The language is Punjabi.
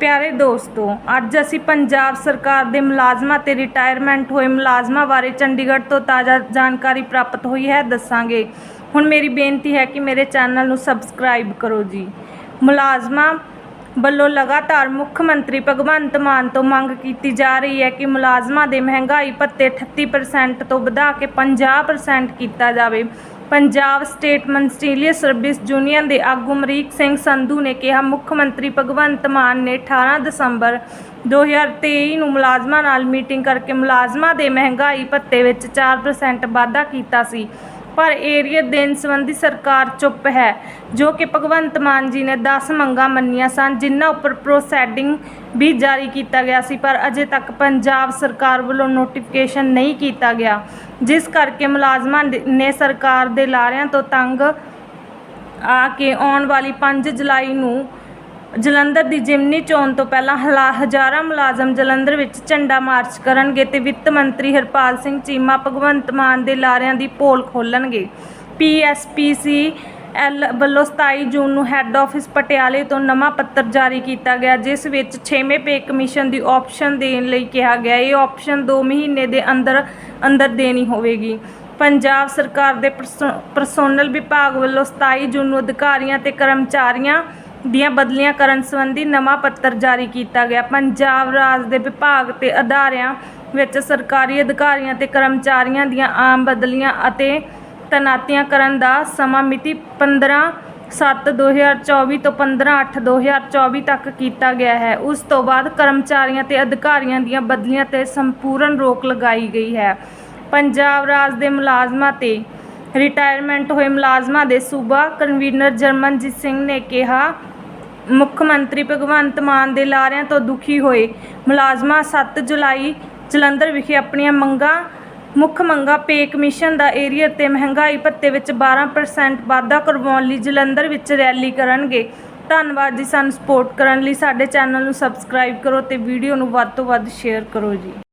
ਪਿਆਰੇ ਦੋਸਤੋ, ਅੱਜ ਅਸੀਂ ਪੰਜਾਬ ਸਰਕਾਰ ਦੇ ਮੁਲਾਜ਼ਮਾਂ ਤੇ ਰਿਟਾਇਰਮੈਂਟ ਹੋਏ ਮੁਲਾਜ਼ਮਾਂ ਬਾਰੇ ਚੰਡੀਗੜ੍ਹ ਤੋਂ ਤਾਜ਼ਾ ਜਾਣਕਾਰੀ ਪ੍ਰਾਪਤ ਹੋਈ ਹੈ ਦੱਸਾਂਗੇ। ਹੁਣ ਮੇਰੀ ਬੇਨਤੀ ਹੈ ਕਿ ਮੇਰੇ ਚੈਨਲ ਨੂੰ ਸਬਸਕ੍ਰਾਈਬ ਕਰੋ ਜੀ। ਮੁਲਾਜ਼ਮਾਂ ਵੱਲੋਂ ਲਗਾਤਾਰ ਮੁੱਖ ਮੰਤਰੀ ਭਗਵੰਤ ਮਾਨ ਤੋਂ ਮੰਗ ਕੀਤੀ ਜਾ ਰਹੀ ਹੈ ਕਿ ਮੁਲਾਜ਼ਮਾਂ ਦੇ ਮਹਿੰਗਾਈ ਭੱਤੇ 38% ਤੋਂ ਵਧਾ ਕੇ 50% ਕੀਤਾ ਜਾਵੇ। Punjab state ministerial service union ਦੇ ਆਗੂ ਅਮਰੀਕ ਸਿੰਘ ਸੰਧੂ ਨੇ ਕਿਹਾ, ਮੁੱਖ ਮੰਤਰੀ ਭਗਵੰਤ ਮਾਨ ਨੇ 18 ਦਸੰਬਰ 2023 ਨੂੰ ਮੁਲਾਜ਼ਮਾਂ ਨਾਲ ਮੀਟਿੰਗ ਕਰਕੇ ਮੁਲਾਜ਼ਮਾਂ ਦੇ ਮਹਿੰਗਾਈ ਭੱਤੇ ਵਿੱਚ 4% ਵਾਧਾ ਕੀਤਾ ਸੀ। ਪਰ ਏਰੀਅਰ ਦੇਣ ਸੰਬੰਧੀ ਸਰਕਾਰ ਚੁੱਪ ਹੈ, ਜੋ ਕਿ ਭਗਵੰਤ ਮਾਨ ਜੀ ਨੇ 10 ਮੰਗਾਂ ਮੰਨੀਆਂ ਸਨ, ਜਿਨ੍ਹਾਂ ਉੱਪਰ ਪ੍ਰੋਸੈਡਿੰਗ ਵੀ ਜਾਰੀ ਕੀਤਾ ਗਿਆ ਸੀ, ਪਰ ਅਜੇ ਤੱਕ ਪੰਜਾਬ ਸਰਕਾਰ ਵੱਲੋਂ ਨੋਟੀਫਿਕੇਸ਼ਨ ਨਹੀਂ ਕੀਤਾ ਗਿਆ। ਜਿਸ ਕਰਕੇ ਮੁਲਾਜ਼ਮਾਂ ਨੇ ਸਰਕਾਰ ਦੇ ਲਾਰਿਆਂ ਤੋਂ ਤੰਗ ਆ ਕੇ ਆਉਣ ਵਾਲੀ 5 ਜੁਲਾਈ ਨੂੰ ਜਲੰਧਰ ਦੀ ਜਿਮਨੀ ਚੋਣ ਤੋਂ ਪਹਿਲਾਂ ਹਲਾ- ਹਜ਼ਾਰਾਂ ਮੁਲਾਜ਼ਮ ਜਲੰਧਰ ਵਿੱਚ ਝੰਡਾ ਮਾਰਚ ਕਰਨਗੇ ਤੇ ਵਿੱਤ ਮੰਤਰੀ ਹਰਪਾਲ ਸਿੰਘ ਚੀਮਾ ਭਗਵੰਤ ਮਾਨ ਦੇ ਲਾਰਿਆਂ ਦੀ ਪੋਲ ਖੋਲਣਗੇ। ਪੀਐਸਪੀਸੀ ਐਲ ਵੱਲੋਂ 27 ਜੂਨ ਨੂੰ ਹੈੱਡ ਆਫਿਸ ਪਟਿਆਲੇ ਤੋਂ ਨਵਾਂ ਪੱਤਰ ਜਾਰੀ ਕੀਤਾ ਗਿਆ, ਜਿਸ ਵਿੱਚ 6ਵੇਂ ਪੇ ਕਮਿਸ਼ਨ ਦੀ ਆਪਸ਼ਨ ਦੇਣ ਲਈ ਕਿਹਾ ਗਿਆ, ਇਹ ਆਪਸ਼ਨ 2 ਮਹੀਨੇ ਦੇ ਅੰਦਰ ਅੰਦਰ ਦੇਣੀ ਹੋਵੇਗੀ। ਪੰਜਾਬ ਸਰਕਾਰ ਦੇ ਪਰਸੋ- ਪਰਸੋਨਲ ਵਿਭਾਗ ਵੱਲੋਂ 27 ਜੂਨ ਨੂੰ ਅਧਿਕਾਰੀਆਂ ਤੇ ਕਰਮਚਾਰੀਆਂ ਦੀਆਂ ਬਦਲੀਆਂ ਕਰਨ ਸੰਬੰਧੀ ਨਵਾਂ ਪੱਤਰ ਜਾਰੀ ਕੀਤਾ ਗਿਆ। ਪੰਜਾਬ ਰਾਜ ਦੇ ਵਿਭਾਗ ਤੇ ਅਦਾਰਿਆਂ ਵਿੱਚ ਸਰਕਾਰੀ ਅਧਿਕਾਰੀਆਂ ਤੇ ਕਰਮਚਾਰੀਆਂ ਦੀਆਂ ਆਮ ਬਦਲੀਆਂ ਅਤੇ ਤੈਨਾਤੀਆਂ ਕਰਨ ਦਾ ਸਮਾਂ ਮਿਤੀ 15 7 2024 ਤੋਂ 15 8 2024 ਤੱਕ ਕੀਤਾ ਗਿਆ ਹੈ। ਉਸ ਤੋਂ ਬਾਅਦ ਕਰਮਚਾਰੀਆਂ ਤੇ ਅਧਿਕਾਰੀਆਂ ਦੀਆਂ ਬਦਲੀਆਂ ਤੇ ਸੰਪੂਰਨ ਰੋਕ ਲਗਾਈ ਗਈ ਹੈ। ਪੰਜਾਬ ਰਾਜ ਦੇ ਮੁਲਾਜ਼ਮਾਂ ਤੇ ਰਿਟਾਇਰਮੈਂਟ ਹੋਏ ਮੁਲਾਜ਼ਮਾਂ ਦੇ ਸੂਬਾ ਕਨਵੀਨਰ ਜਰਮਨਜੀਤ ਸਿੰਘ ਨੇ ਕਿਹਾ ਮੁੱਖ ਮੰਤਰੀ ਭਗਵੰਤ ਮਾਨ ਦੇ ਲਾਰਿਆਂ ਤੋਂ ਦੁਖੀ ਹੋਏ ਮੁਲਾਜ਼ਮਾਂ 7 ਜੁਲਾਈ ਜਲੰਧਰ ਵਿਖੇ ਆਪਣੀਆਂ ਮੰਗਾਂ, ਮੁੱਖ ਮੰਗਾਂ ਪੇ ਕਮਿਸ਼ਨ ਦਾ ਏਰੀਅਰ ਤੇ ਮਹਿੰਗਾਈ ਭੱਤੇ ਵਿੱਚ 12% ਵਾਧਾ ਕਰਵਾਉਣ ਲਈ ਜਲੰਧਰ ਵਿੱਚ ਰੈਲੀ ਕਰਨਗੇ। ਧੰਨਵਾਦ ਜੀ ਸਾਨੂੰ ਸਪੋਰਟ ਕਰਨ ਲਈ। ਸਾਡੇ ਚੈਨਲ ਨੂੰ ਸਬਸਕ੍ਰਾਈਬ ਕਰੋ ਤੇ ਵੀਡੀਓ ਨੂੰ ਵੱਧ ਤੋਂ ਵੱਧ ਸ਼ੇਅਰ ਕਰੋ ਜੀ।